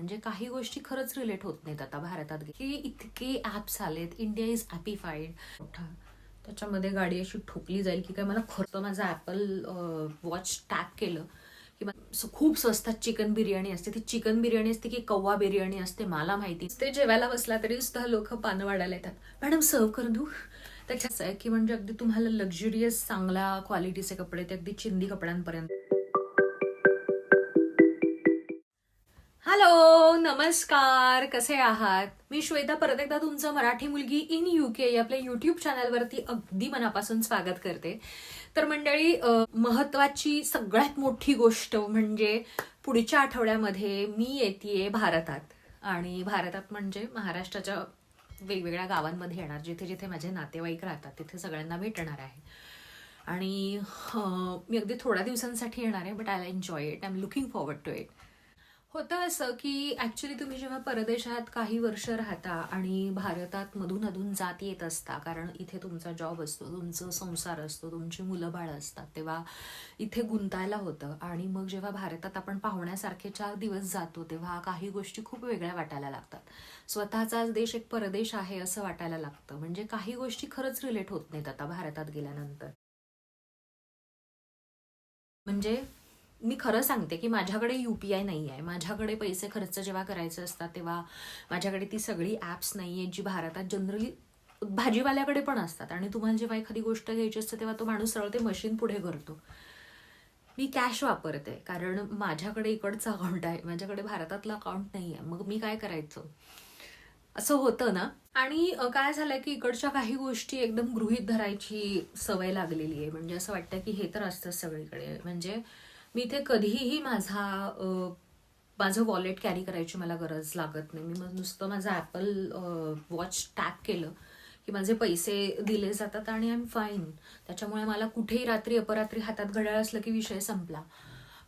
म्हणजे काही गोष्टी खरंच रिलेट होत नाहीत आता भारतात. की इतके ॲप्स आलेत इंडिया इज ॲपिफाईड त्याच्यामध्ये गाडी अशी ठोकली जाईल की काय मला खरं माझं ॲपल वॉच टॅप केलं. की खूप स्वस्तात चिकन बिर्याणी असते. ती चिकन बिर्याणी असते की कव्वा बिर्याणी असते मला माहिती ते जेवायला बसला तरी सुद्धा लोक पानं वाढायला येतात. मॅडम सर्व करून देऊ? त्याच्याच आहे की म्हणजे अगदी तुम्हाला लक्झुरियस चांगला क्वालिटीचे कपडे ते अगदी चिंदी कपड्यांपर्यंत. हॅलो नमस्कार. कसे आहात? मी श्वेता परत एकदा तुमचं मराठी मुलगी इन युके के आपल्या युट्यूब चॅनलवरती अगदी मनापासून स्वागत करते. तर मंडळी महत्वाची सगळ्यात मोठी गोष्ट म्हणजे पुढच्या आठवड्यामध्ये मी येते भारतात. आणि भारतात म्हणजे महाराष्ट्राच्या वेगवेगळ्या गावांमध्ये येणार जिथे जिथे माझे नातेवाईक राहतात तिथे सगळ्यांना भेटणार आहे. आणि मी अगदी थोड्या दिवसांसाठी येणार आहे but I enjoy it I am looking forward to it होतं असं की ॲक्च्युली तुम्ही जेव्हा परदेशात काही वर्ष राहता आणि भारतात मधून अधून जात येत असता कारण इथे तुमचा जॉब असतो तुमचं संसार असतो तुमची मुलं बाळं असतात तेव्हा इथे गुंतायला होतं. आणि मग जेव्हा भारतात आपण पाहुण्यासारखे चार दिवस जातो तेव्हा काही गोष्टी खूप वेगळ्या वाटायला लागतात. स्वतःचाच देश एक परदेश आहे असं वाटायला लागतं. म्हणजे काही गोष्टी खरंच रिलेट होत नाहीत आता भारतात गेल्यानंतर. म्हणजे मी खरं सांगते की माझ्याकडे यू पी आय नाही आहे माझ्याकडे पैसे खर्च जेव्हा करायचे असतात तेव्हा माझ्याकडे ती सगळी ॲप्स नाही आहेत जी भारतात जनरली भाजीवाल्याकडे पण असतात. आणि तुम्हाला जेव्हा एखादी गोष्ट घ्यायची असते तेव्हा तो माणूस सरळ ते मशीन पुढे करतो. मी कॅश वापरते. कारण माझ्याकडे इकडचं अकाउंट आहे. माझ्याकडे भारतातलं अकाउंट नाही आहे मग मी काय करायचं? असं होतं ना? आणि काय झालंय की इकडच्या काही गोष्टी एकदम गृहीत धरायची सवय लागलेली आहे. म्हणजे असं वाटतं की हे तर असतं सगळीकडे. म्हणजे मी इथे कधीही माझा माझं वॉलेट कॅरी करायची मला गरज लागत नाही. मी मग नुसतं माझं ॲपल वॉच टॅप केलं की माझे पैसे दिले जातात आणि आय एम फाईन त्याच्यामुळे मला कुठेही रात्री अपरात्री हातात घड्याळ असलं की विषय संपला.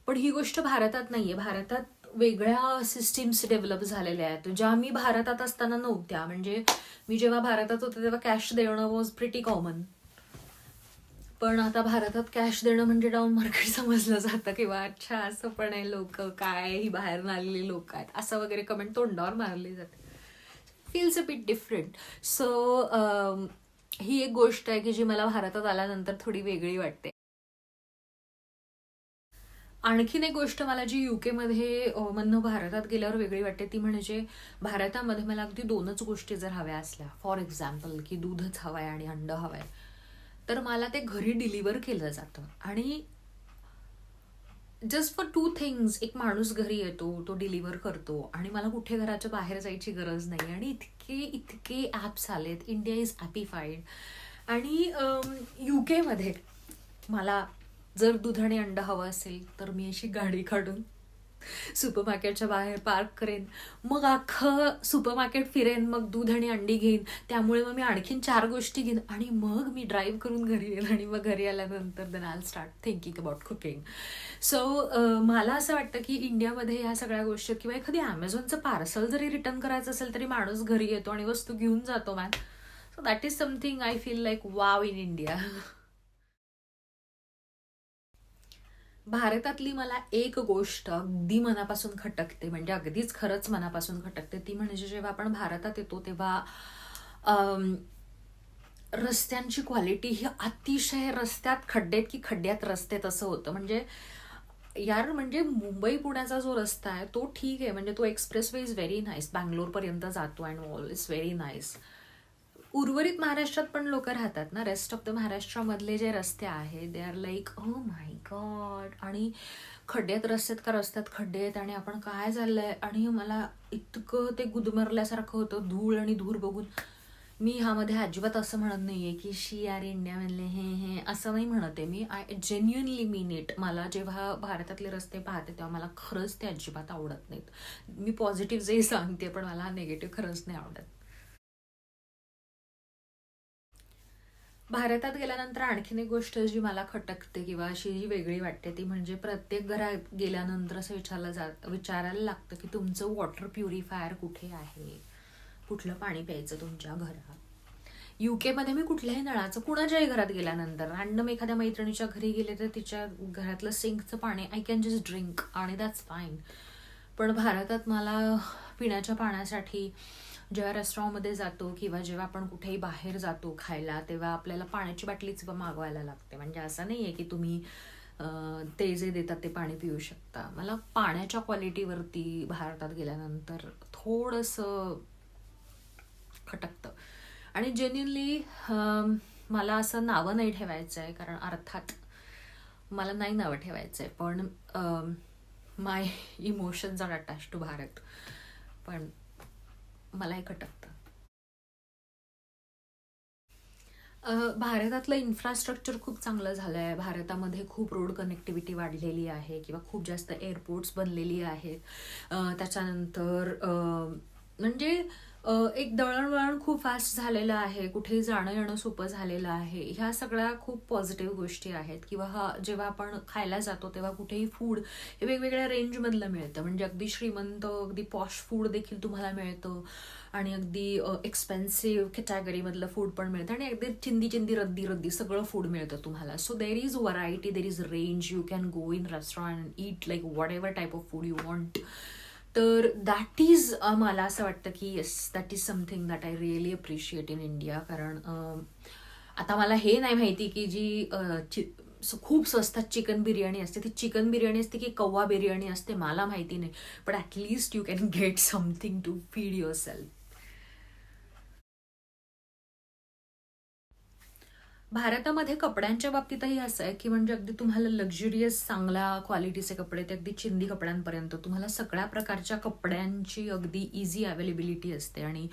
पण ही गोष्ट भारतात नाही आहे भारतात वेगळ्या सिस्टीम्स डेव्हलप झालेल्या आहेत. ज्या मी भारतात असताना नव्हत्या. म्हणजे मी जेव्हा भारतात होते तेव्हा कॅश देणं वॉज प्रिटी कॉमन पण आता भारतात कॅश देणं म्हणजे डाऊन मार्केट समजलं जातं किंवा अच्छा असं पण आहे लोक काय ही बाहेरून आलेली लोक आहेत. असं वगैरे कमेंट तोंडावर मारली जाते. Feels a bit different so ही एक गोष्ट आहे की जी मला भारतात आल्यानंतर थोडी वेगळी वाटते. आणखीन एक गोष्ट मला जी युकेमध्ये म्हणणं भारतात गेल्यावर वेगळी वाटते ती म्हणजे भारतामध्ये मला अगदी दोनच गोष्टी जर हव्या असल्या. फॉर एक्झाम्पल की दूधच हवंय आणि अंड हवंय. तर मला ते घरी डिलिव्हर केलं जातं. आणि जस्ट फॉर टू थिंग्स एक माणूस घरी येतो तो डिलिव्हर करतो. आणि मला कुठे घराच्या बाहेर जायची गरज नाही. आणि इतके इतके ॲप्स आलेत. इंडिया इज ॲपिफाईड आणि यू केमध्ये मला जर दूध आणि अंड हवं असेल तर मी अशी गाडी काढून सुपरमार्केटच्या बाहेर पार्क करेन. मग अख्खं सुपरमार्केट फिरेन मग दूध आणि अंडी घेईन. त्यामुळे मग मी आणखीन चार गोष्टी घेईन. आणि मग मी ड्राईव्ह करून घरी येईन आणि मग घरी आल्यानंतर then I'll start thinking about cooking so मला असं वाटतं की इंडियामध्ये ह्या सगळ्या गोष्टी किंवा एखादी ॲमेझॉनचं पार्सल जरी रिटर्न करायचं असेल तरी माणूस घरी येतो आणि वस्तू घेऊन जातो man so that is something I feel like wow in India भारतातली मला एक गोष्ट अगदी मनापासून खटकते म्हणजे अगदीच खरंच मनापासून खटकते ती म्हणजे जेव्हा आपण भारतात येतो तेव्हा रस्त्यांची क्वालिटी ही अतिशय रस्त्यात खड्डेत की खड्ड्यात रस्ते तसं होतं. म्हणजे यार म्हणजे मुंबई पुण्याचा जो रस्ता आहे तो ठीक आहे. म्हणजे तो express way is very nice बँगलोरपर्यंत जातो and all is very nice उर्वरित महाराष्ट्रात पण लोक राहतात ना. रेस्ट ऑफ द महाराष्ट्रामधले जे रस्ते आहेत they are like oh my god आणि खड्ड्यात रस्त्यात का रस्त्यात खड्डे आहेत आणि आपण काय झालंय आणि मला इतकं ते गुदमरल्यासारखं होतं धूळ आणि धूर बघून. मी ह्यामध्ये अजिबात असं म्हणत नाही आहे की शी आर इंडिया हे हे असं नाही म्हणत आहे मी. आय जेन्युनली मीन इट मला जेव्हा भारतातले रस्ते पाहते तेव्हा मला खरंच ते अजिबात आवडत नाहीत. मी पॉझिटिव्ह जे सांगते पण मला नेगेटिव्ह खरंच नाही आवडत. भारतात गेल्यानंतर आणखीन एक गोष्ट जी मला खटकते किंवा अशी जी वेगळी वाटते ती म्हणजे प्रत्येक घरात गेल्यानंतर असं विचारलं जात विचारायला लागतं की तुमचं वॉटर प्युरिफायर कुठे आहे? कुठलं पाणी प्यायचं तुमच्या घरात? युकेमध्ये मी कुठल्याही नळाचं कुणाच्याही घरात गेल्यानंतर रॅन्डम एखाद्या मैत्रिणीच्या घरी गेले तर तिच्या घरातलं सिंकचं पाणी आय कॅन जस्ट ड्रिंक आणि दॅट्स फाईन पण भारतात मला पिण्याच्या पाण्यासाठी जेव्हा रेस्टॉरंटमध्ये जातो किंवा जेव्हा आपण कुठेही बाहेर जातो खायला तेव्हा आपल्याला पाण्याची बाटलीच मागवायला लागते. म्हणजे असं नाही आहे की तुम्ही ते जे देतात ते पाणी पिऊ शकता. मला पाण्याच्या क्वालिटीवरती भारतात गेल्यानंतर थोडंसं खटकतं. आणि जेन्युनली मला असं नावं नाही ठेवायचं आहे कारण अर्थात मला नाही नावं ठेवायचं आहे पण my emotions are attach to Bharat. पण मला हे खटकतं भारतातलं इन्फ्रास्ट्रक्चर खूप चांगलं झालं आहे भारतामध्ये खूप रोड कनेक्टिव्हिटी वाढलेली आहे किंवा खूप जास्त एअरपोर्ट्स बनलेली आहेत. त्याच्यानंतर अ, म्हणजे एक दळणवळण खूप फास्ट झालेलं आहे. कुठेही जाणं येणं सोपं झालेलं आहे. ह्या सगळ्या खूप पॉझिटिव्ह गोष्टी आहेत. किंवा हा जेव्हा आपण खायला जातो तेव्हा कुठेही फूड हे वेगवेगळ्या रेंजमधलं मिळतं. म्हणजे अगदी श्रीमंत अगदी पॉश फूड देखील तुम्हाला मिळतं. आणि अगदी एक्सपेन्सिव्ह कॅटेगरीमधलं फूड पण मिळतं. आणि अगदी चिंदी चिंदी रद्दी रद्दी सगळं फूड मिळतं तुम्हाला. So there is variety there is range you can go in restaurant eat like whatever type of food you want तर दॅट इज मला असं वाटतं की yes that is something that I really appreciate in India कारण आता मला हे नाही माहिती की जी चि- खूप स्वस्तात चिकन बिर्याणी असते ती चिकन बिर्याणी असते की कव्वा बिर्याणी असते मला माहिती नाही. But at least you can get something to feed yourself भारतामध्ये कपड्यांच्या बाबतीतही असं आहे की म्हणजे अगदी तुम्हाला लक्झुरियस चांगल्या क्वालिटीचे कपडे ते अगदी चिंदी कपड्यांपर्यंत तुम्हाला सगळ्या प्रकारच्या कपड्यांची अगदी इझी अवेलेबिलिटी असते. आणि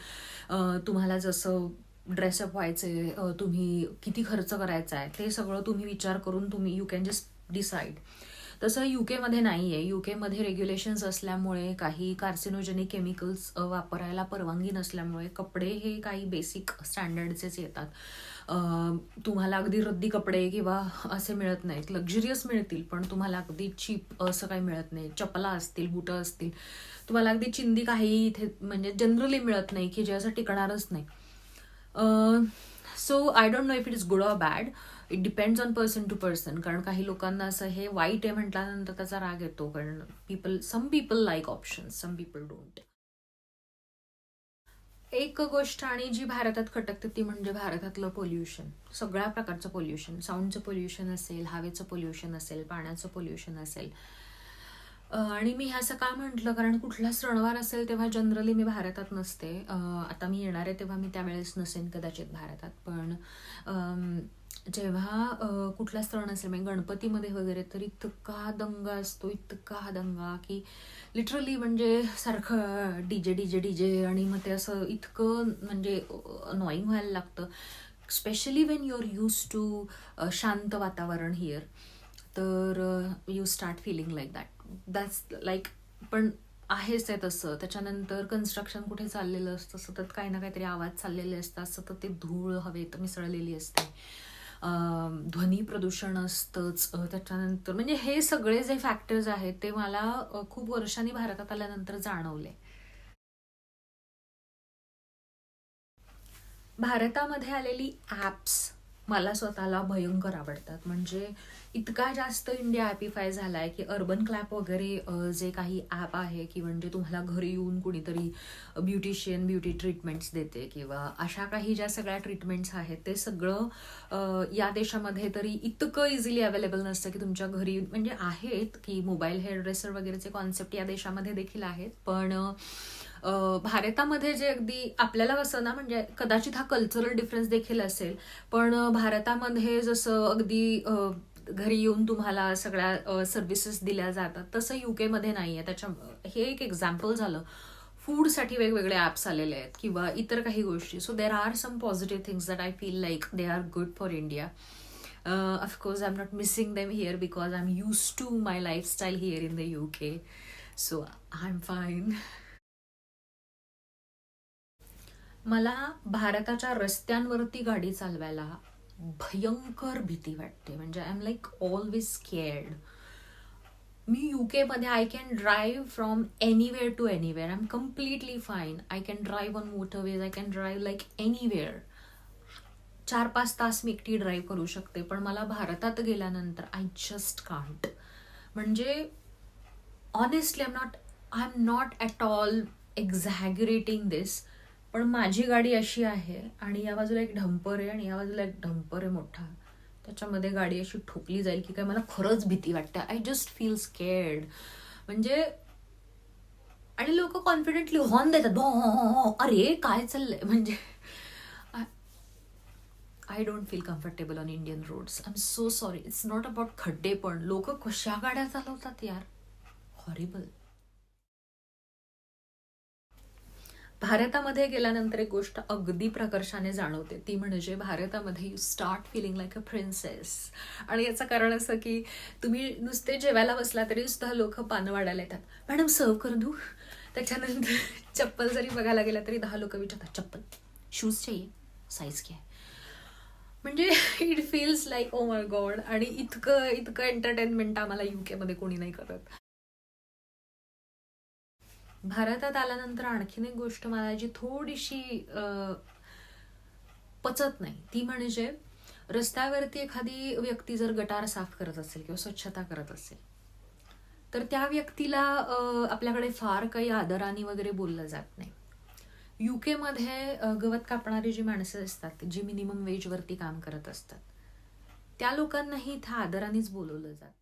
तुम्हाला जसं ड्रेसअप व्हायचे तुम्ही किती खर्च करायचा आहे ते सगळं तुम्ही विचार करून तुम्ही यू कॅन जस्ट डिसाईड तसं यू केमध्ये नाही आहे यू केमध्ये रेग्युलेशन्स असल्यामुळे काही कार्सिनोजेनिक केमिकल्स वापरायला परवानगी नसल्यामुळे कपडे हे काही बेसिक स्टँडर्डचेच येतात. तुम्हाला अगदी रद्दी कपडे किंवा असे मिळत नाहीत. लक्झरियस मिळतील पण तुम्हाला अगदी चीप असं काही मिळत नाही. चपला असतील बुटं असतील. तुम्हाला अगदी चिंदी काही इथे म्हणजे जनरली मिळत नाही की जे असं टिकणारच नाही. So I don't know if it is good or bad it depends on person to person कारण काही लोकांना असं हे वाईट आहे म्हटल्यानंतर त्याचा राग येतो. कारण people some people like options some people don't एक गोष्ट आणि जी भारतात खटकते ती म्हणजे भारतातलं पोल्युशन सगळ्या प्रकारचं पोल्युशन साऊंडचं पोल्युशन असेल हवेचं पोल्युशन असेल पाण्याचं पोल्युशन असेल. आणि मी ह्याचं का म्हटलं? कारण कुठला सणवार असेल तेव्हा जनरली मी भारतात नसते. आता मी येणार आहे तेव्हा मी त्यावेळेस नसेन कदाचित भारतात. पण जेव्हा कुठला सण असेल म्हणजे गणपतीमध्ये वगैरे तर इतका दंगा असतो इतका दंगा की लिटरली म्हणजे सारखं डीजे डीजे डीजे आणि मग ते असं इतकं म्हणजे नॉईंग व्हायला लागतं. Specially when you are use to शांत वातावरण हिअर तर you start feeling like that that's like पण आहेच आहे तसं. त्याच्यानंतर कन्स्ट्रक्शन कुठे चाललेलं असतं सतत काही ना काहीतरी आवाज चाललेले असतात सतत ते धूळ हवेत मिसळलेली असते. ध्वनी प्रदूषण असतंच त्याच्यानंतर म्हणजे हे सगळे जे फॅक्टर्स आहेत ते मला खूप वर्षांनी भारतात आल्यानंतर जाणवले. भारतामध्ये आलेली ॲप्स मला स्वतःला भयंकर आवडतात. म्हणजे इतका जास्त इंडिया ॲपिफाय झाला आहे की अर्बन क्लॅप वगैरे जे काही ॲप आहे की म्हणजे तुम्हाला घरी येऊन कुणीतरी ब्युटिशियन ब्युटी ट्रीटमेंट्स देते किंवा अशा काही ज्या सगळ्या ट्रीटमेंट्स आहेत ते सगळं या देशामध्ये तरी इतकं इझिली अवेलेबल नसतं की तुमच्या घरी म्हणजे आहेत की मोबाईल हेअर ड्रेसर वगैरेचे कॉन्सेप्ट या देशामध्ये देखील आहेत. पण भारतामध्ये जे अगदी आपल्याला कसं ना म्हणजे कदाचित हा कल्चरल डिफरन्स देखील असेल पण भारतामध्ये जसं अगदी घरी येऊन तुम्हाला सगळ्या सर्व्हिसेस दिल्या जातात तसं युकेमध्ये नाही आहे त्याच्या हे एक एक्झाम्पल झालं. फूडसाठी वेगवेगळे ॲप्स आलेले आहेत किंवा इतर काही गोष्टी. So there are some positive things that I feel like they are good for India of course I am not missing them here because I am use to my lifestyle here in the U K so I am fine मला भारताच्या रस्त्यांवरती गाडी चालवायला भयंकर भीती वाटते. म्हणजे I am like always scared me U केमध्ये I can drive from anywhere to anywhere I am completely fine I can drive on motorways I can drive like anywhere चार पाच तास मी एकटी ड्राईव्ह करू शकते पण मला भारतात गेल्यानंतर आय जस्ट कांट म्हणजे honestly I am not I am not at all exaggerating this पण माझी गाडी अशी आहे आणि या बाजूला एक ढंपर आहे आणि या बाजूला एक ढंपर आहे मोठा. त्याच्यामध्ये गाडी अशी ठोकली जाईल की काय मला खरंच भीती वाटते. आय जस्ट फील स्केअर्ड म्हणजे आणि लोक कॉन्फिडेंटली हॉर्न देतात. "भॉ, हो, हो, हो. अरे काय चाललंय? म्हणजे I don't feel comfortable on Indian roads I am so sorry it's not about खड्डे पण. लोक कशा गाड्या चालवतात यार? हॉरिबल भारतामध्ये गेल्यानंतर एक गोष्ट अगदी प्रकर्षाने जाणवते. ती म्हणजे भारतामध्ये you start feeling like a princess आणि याचं कारण असं की तुम्ही नुसते जेवायला बसला तरी सुद्धा लोक पानं वाढायला येतात. मॅडम सर्व करून देऊ? त्याच्यानंतर चप्पल जरी बघायला गेला तरी दहा लोक विचारतात चप्पल शूज चाहिए? साईज क्या म्हणजे it feels like oh my god आणि इतकं इतकं एंटरटेनमेंट आम्हाला यू केमध्ये कोणी नाही करत. भारतात आल्यानंतर आणखीन एक गोष्ट मला जी थोडीशी अं, पचत नाही. ती म्हणजे रस्त्यावरती एखादी व्यक्ती जर गटार साफ करत असेल किंवा स्वच्छता करत असेल तर त्या व्यक्तीला आपल्याकडे फार काही आदराने वगैरे बोललं जात नाही. युकेमध्ये गवत कापणारी जी माणसं असतात जी मिनिमम वेजवरती काम करत असतात त्या लोकांनाही इथं आदरानेच बोलवलं जातं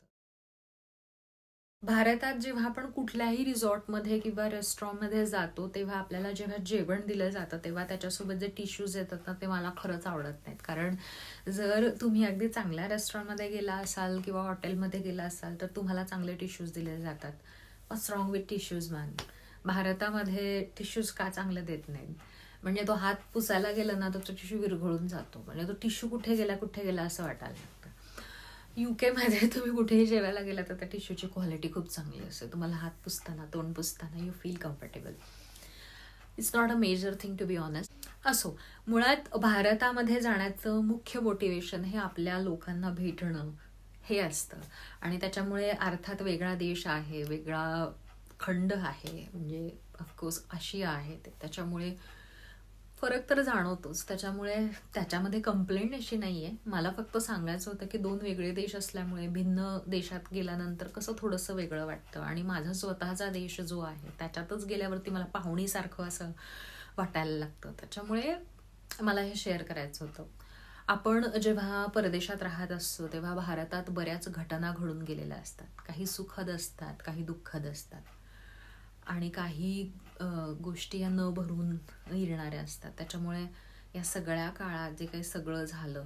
भारतात जेव्हा आपण कुठल्याही रिसॉर्टमध्ये किंवा रेस्टॉरंटमध्ये जातो तेव्हा आपल्याला जेव्हा जेवण दिलं जातं तेव्हा त्याच्यासोबत जे टिश्यूज येतात ना ते मला खरंच आवडत नाहीत. कारण जर तुम्ही अगदी चांगल्या रेस्टॉरंटमध्ये गेला असाल किंवा हॉटेलमध्ये गेला असाल तर तुम्हाला चांगले टिश्यूज दिले जातात. What's wrong with tissues man भारतामध्ये टिश्यूज का चांगले देत नाहीत? म्हणजे तो हात पुसायला गेला ना तर तो टिश्यू विरघळून जातो. म्हणजे तो टिश्यू कुठे गेला कुठे गेला असं वाटायला. लागतं युकेमध्ये तुम्ही कुठेही जेवायला गेला तर त्या टिश्यूची क्वालिटी खूप चांगली असते. तुम्हाला हात पुसताना तोंड पुसताना you feel comfortable it's not a major thing to be honest असो मुळात भारतामध्ये जाण्याचं मुख्य मोटिवेशन हे आपल्या लोकांना भेटणं हे असतं. आणि त्याच्यामुळे अर्थात वेगळा देश आहे वेगळा खंड आहे म्हणजे ऑफकोर्स आशिया आहे. ते त्याच्यामुळे फरक तर जाणवतोच. त्याच्यामुळे त्याच्यामध्ये कंप्लेंट अशी नाही आहे मला फक्त सांगायचं होतं की दोन वेगळे देश असल्यामुळे भिन्न देशात गेल्यानंतर कसं थोडंसं वेगळं वाटतं. आणि माझा स्वतःचा देश जो आहे त्याच्यातच गेल्यावरती मला पाहुणीसारखं असं वाटायला लागतं. त्याच्यामुळे मला हे शेअर करायचं होतं. आपण जेव्हा परदेशात राहत असतो तेव्हा भारतात बऱ्याच घटना घडून गेलेल्या असतात. काही सुखद असतात काही दुःखद असतात. आणि काही गोष्टी या न भरून येणाऱ्या असतात. त्याच्यामुळे या सगळ्या काळात जे काही सगळं झालं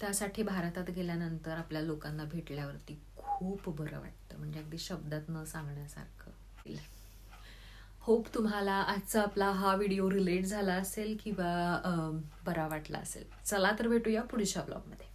त्यासाठी भारतात गेल्यानंतर आपल्या लोकांना भेटल्यावरती खूप बरं वाटतं. म्हणजे अगदी शब्दात न सांगण्यासारखं होप तुम्हाला आजचा आपला हा व्हिडिओ रिलेट झाला असेल किंवा बरा वाटला असेल. चला तर भेटूया पुढच्या ब्लॉगमध्ये